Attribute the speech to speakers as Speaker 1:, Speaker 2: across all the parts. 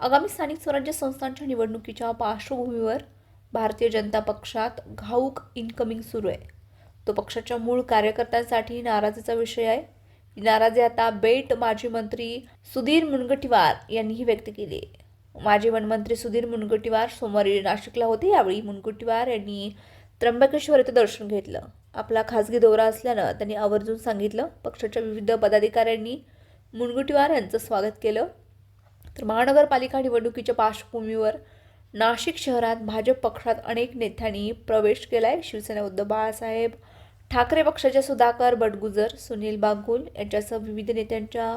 Speaker 1: आगामी स्थानिक स्वराज्य संस्थांच्या निवडणुकीच्या पार्श्वभूमीवर भारतीय जनता पक्षात घाऊक इनकमिंग सुरू आहे. तो पक्षाच्या मूळ कार्यकर्त्यांसाठी नाराजीचा विषय आहे. ही नाराजी आता बेट माजी मंत्री सुधीर मुनगटीवार यांनीही व्यक्त केली आहे. माजी वनमंत्री सुधीर मुनगटीवार सोमवारी नाशिकला होते. यावेळी मुनगटीवार यांनी त्र्यंबकेश्वर येथे दर्शन घेतलं. आपला खासगी दौरा असल्यानं त्यांनी आवर्जून सांगितलं. पक्षाच्या विविध पदाधिकाऱ्यांनी मुनगटीवार यांचं स्वागत केलं. तर महानगरपालिका निवडणुकीच्या पार्श्वभूमीवर नाशिक शहरात भाजप पक्षात अनेक नेत्यांनी प्रवेश केला आहे शिवसेना उद्धव बाळासाहेब ठाकरे पक्षाच्या सुधाकर बटगुजर सुनील बागुल यांच्यासह विविध नेत्यांच्या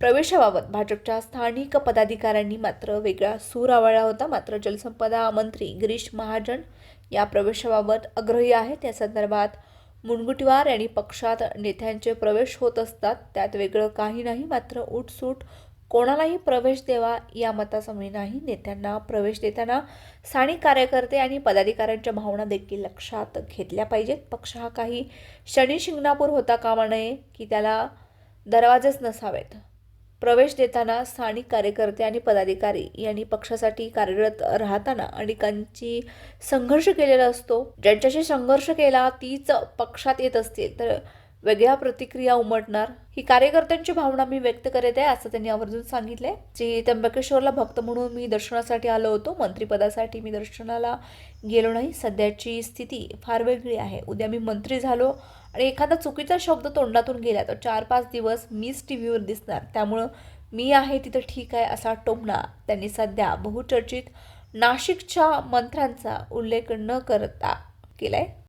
Speaker 1: प्रवेशाबाबत भाजपच्या स्थानिक पदाधिकाऱ्यांनी मात्र वेगळा सूर आवळला होता. मात्र जलसंपदा मंत्री गिरीश महाजन या प्रवेशाबाबत आग्रही आहेत. या संदर्भात मुनगुटीवार यांनी पक्षात नेत्यांचे प्रवेश होत असतात. त्यात वेगळं काही नाही. मात्र उठसूट कोणालाही प्रवेश द्यावा या मताचा मी नाही. नेत्यांना प्रवेश देताना स्थानिक कार्यकर्ते आणि पदाधिकाऱ्यांच्या भावना देखील लक्षात घेतल्या पाहिजेत. पक्ष हा काही शनी शिंगणापूर होता कामा नये की त्याला दरवाजेच नसावेत. प्रवेश देताना स्थानिक कार्यकर्ते आणि पदाधिकारी यांनी पक्षासाठी कार्यरत राहताना अनेकांची संघर्ष केलेला असतो. ज्यांच्याशी संघर्ष केला तीच पक्षात येत असतील तर वेगळ्या प्रतिक्रिया उमटणार? ही कार्यकर्त्यांची भावना मी व्यक्त करत आहे असं त्यांनी आवर्जून सांगितलंय. जी त्र्यंबकेश्वरला भक्त म्हणून मी दर्शनासाठी आलो होतो मंत्रिपदासाठी मी दर्शनाला गेलो नाही. सध्याची स्थिती फार वेगळी आहे. उद्या मी मंत्री झालो आणि एखादा चुकीचा शब्द तोंडातून गेला तर चार पाच दिवस मीच टी व्हीवर दिसणार. त्यामुळं मी आहे तिथं ठीक आहे असा टोमणा त्यांनी सध्या बहुचर्चित नाशिकच्या मंत्र्यांचा उल्लेख न करता केलाय.